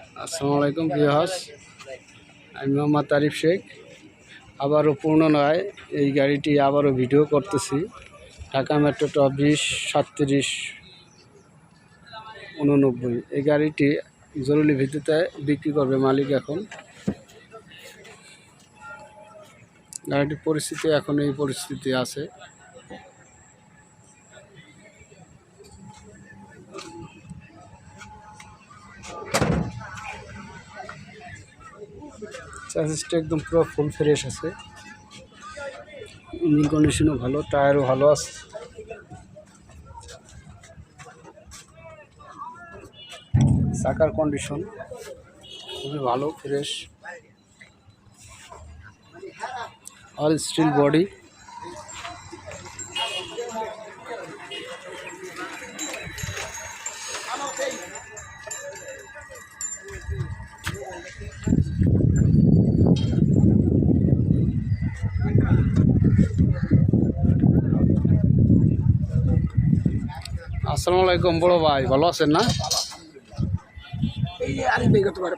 আসসালামু আলাইকুম বিহাস আমি মোহাম্মদ তারিফ শেখ। আবারও নয়, এই গাড়িটি আবারও ভিডিও করতেছি। ঢাকা মেট্রো ট বিশ সাতত্রিশ উননব্বই। এই গাড়িটি জরুরি ভিত্তিতে বিক্রি করবে মালিক এখন। গাড়িটির পরিস্থিতি এখন এই পরিস্থিতি আছে। চার্জেসটা একদম পুরো ফুল ফ্রেশ আছে। ইঞ্জিন কন্ডিশনও ভালো টায়ারও ভালো আছে। চাকার কন্ডিশন খুবই ভালো ফ্রেশ অল স্টিল বডি আসসালামু আলাইকুম বড় ভাই ভালো আছেন না? এই যে আরেক বিগত করে